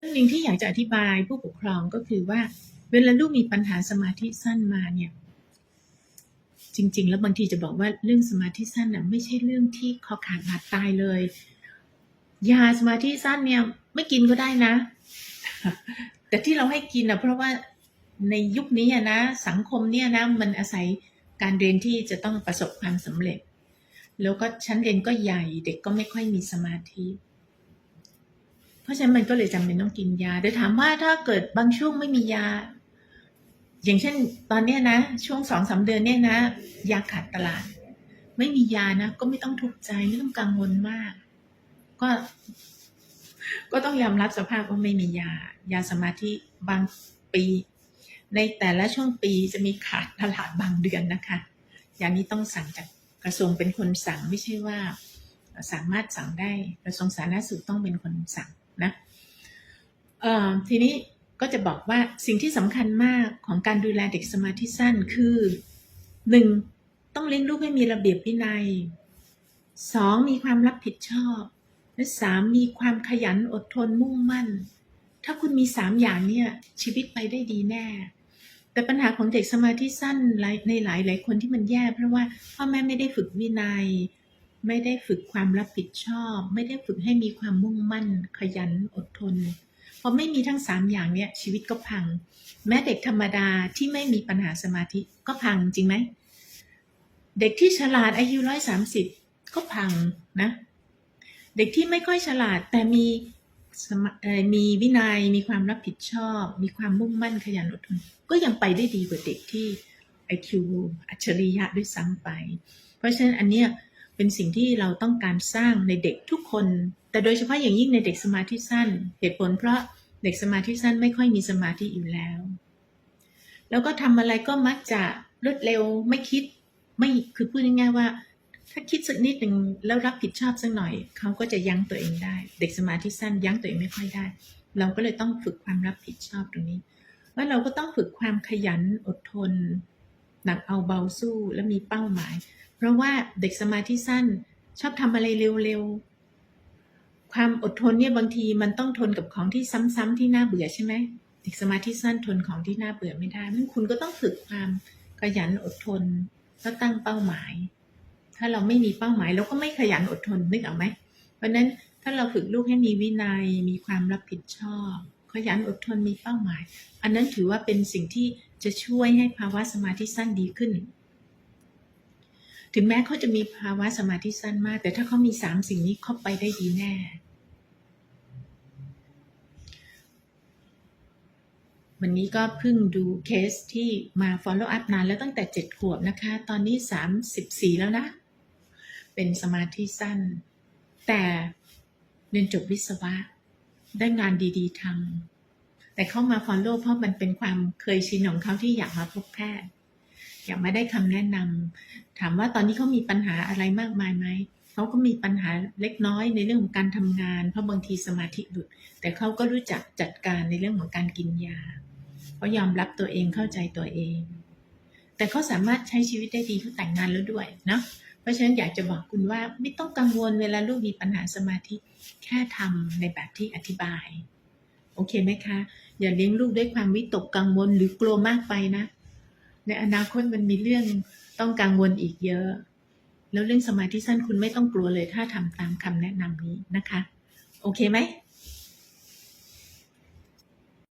เรื่องหนึ่งที่อยากจะอธิบายผู้ปกครองก็คือว่า เวลาลูกมีปัญหาสมาธิสั้นมาเนี่ย จริง ๆ แล้วบางทีจะบอกว่าเรื่องสมาธิสั้นน่ะไม่ใช่เรื่องที่คอขาดบาดตายเลย ยาสมาธิสั้นเนี่ยไม่กินก็ได้นะ แต่ที่เราให้กินนะเพราะว่าในยุคนี้นะสังคมเนี่ยนะมันอาศัยการเรียนที่จะต้องประสบความสำเร็จ แล้วก็ชั้นเรียนก็ใหญ่เด็กก็ไม่ค่อยมีสมาธิ ราะฉะนั้นมันก็เลยจำเป็นต้องกินยาแต่ถามว่าถ้าเกิดบางช่วงไม่มียา อย่างเช่น ตอนเนี้ยนะ ช่วงสองสามเดือนเนี่ยนะ ยาขาดตลาด ไม่มียานะ ก็ไม่ต้องทุกข์ใจไม่ต้องกังวลมาก ก็ ก็ต้องยอมรับสภาพว่าไม่มียา ยาสมาธิบางปี ในแต่ละช่วงปีจะมีขาดตลาดบางเดือนนะคะยานี้ต้องสั่งจากกระทรวงเป็นคนสั่งไม่ใช่ว่า สามารถสั่งได้กระทรวงสาธารณสุขต้องเป็นคนสั่ง นะทีนี้ก็จะบอกว่าสิ่งที่สำคัญมากของการดูแลเด็กสมาธิสั้นคือหนึ่งต้องเลี้ยงลูกให้มีระเบียบวินัยสองมีความรับผิดชอบ และสามมีความขยันอดทนมุ่งมั่น ถ้าคุณมีสามอย่างเนี่ยชีวิตไปได้ดีแน่ แต่ปัญหาของเด็กสมาธิสั้นในหลายหลายคนที่มันแย่เพราะว่าพ่อแม่ไม่ได้ฝึกวินัย ไม่ได้ฝึกความรับผิดชอบ ไม่ได้ฝึกให้มีความมุ่งมั่น ขยันอดทนพอไม่มีทั้งสามอย่างเนี่ยชีวิตก็พัง แม้เด็กธรรมดาที่ไม่มีปัญหาสมาธิก็พังจริงไหมเด็กที่ฉลาดอายุร้อยสามสิบก็พังนะ เด็กที่ไม่ค่อยฉลาดแต่มีม,มีวินัยมีความรับผิดชอบ มีความมุ่งมั่นขยันอดทนก็ยังไปได้ดีกว่าเด็กที่ IQ อัจฉริยะด้วยซ้ำไป เพราะฉะนั้นอันเนี้ย เป็นสิ่งที่เราต้องการสร้างในเด็กทุกคน แต่โดยเฉพาะอย่างยิ่งในเด็กสมาธิสั้น เหตุผลเพราะเด็กสมาธิสั้นไม่ค่อยมีสมาธิอยู่แล้ว แล้วก็ทำอะไรก็มักจะรวดเร็วไม่คิดไม่คือพูดง่ายๆว่า ถ้าคิดสักนิดหนึ่งแล้วรับผิดชอบสักหน่อย เขาก็จะยั้งตัวเองได้ เด็กสมาธิสั้นยั้งตัวเองไม่ค่อยได้ เราก็เลยต้องฝึกความรับผิดชอบตรงนี้ว่าเราก็ต้องฝึกความขยันอดทนหนักเอาเบาสู้และมีเป้าหมาย เพราะว่าเด็กสมาธิสั้นชอบทำอะไรเร็วๆ ความอดทนเนี่ยบางทีมันต้องทนกับของที่ซ้ำๆที่น่าเบื่อใช่ไหมเด็กสมาธิสั้นทนของที่น่าเบื่อไม่ได้นั้นคุณก็ต้องฝึกความขยันอดทนแล้วตั้งเป้าหมาย ถ้าเราไม่มีเป้าหมายเราก็ไม่ขยันอดทนนึกออกไหม เพราะฉะนั้นถ้าเราฝึกลูกให้มีวินัย มีความรับผิดชอบ ขยันอดทนมีเป้าหมาย อันนั้นถือว่าเป็นสิ่งที่จะช่วยให้ภาวะสมาธิสั้นดีขึ้น ถึงแม้เขาจะมีภาวะสมาธิสั้นมาก แต่ถ้าเขามีสามสิ่งนี้เขาไปได้ดีแน่ วันนี้ก็เพิ่งดูเคสที่มา follow up นานแล้วตั้งแต่เจ็ดขวบนะคะ ตอนนี้สามสิบสี่แล้วนะ เป็นสมาธิสั้น แต่เรียนจบวิศวะ ได้งานดีๆทำแต่เข้ามา follow เพราะมันเป็นความเคยชินของเขาที่อยากมาพบแพทย์ อยากมาได้คำแนะนำถามว่าตอนนี้เขามีปัญหาอะไรมากมายไหมเขาก็มีปัญหาเล็กน้อยในเรื่องของการทำงาน เพราะบางทีสมาธิหลุด แต่เขาก็รู้จักจัดการในเรื่องของการกินยาเขายอมรับตัวเองเข้าใจตัวเอง แต่เขาสามารถใช้ชีวิตได้ดีเขาแต่งงานแล้วด้วยเนาะเพราะฉะนั้นอยากจะบอกคุณว่าไม่ต้องกังวลเวลาลูกมีปัญหาสมาธิแค่ทำในแบบที่อธิบาย โอเคไหมคะ อย่าเลี้ยงลูกด้วยความวิตกกังวลหรือกลัวมากไปนะ ในอนาคตมันมีเรื่องต้องกังวลอีกเยอะ แล้วเรื่องสมาธิสั้นคุณไม่ต้องกลัวเลยถ้าทำตามคำแนะนำนี้นะคะ โอเคไหม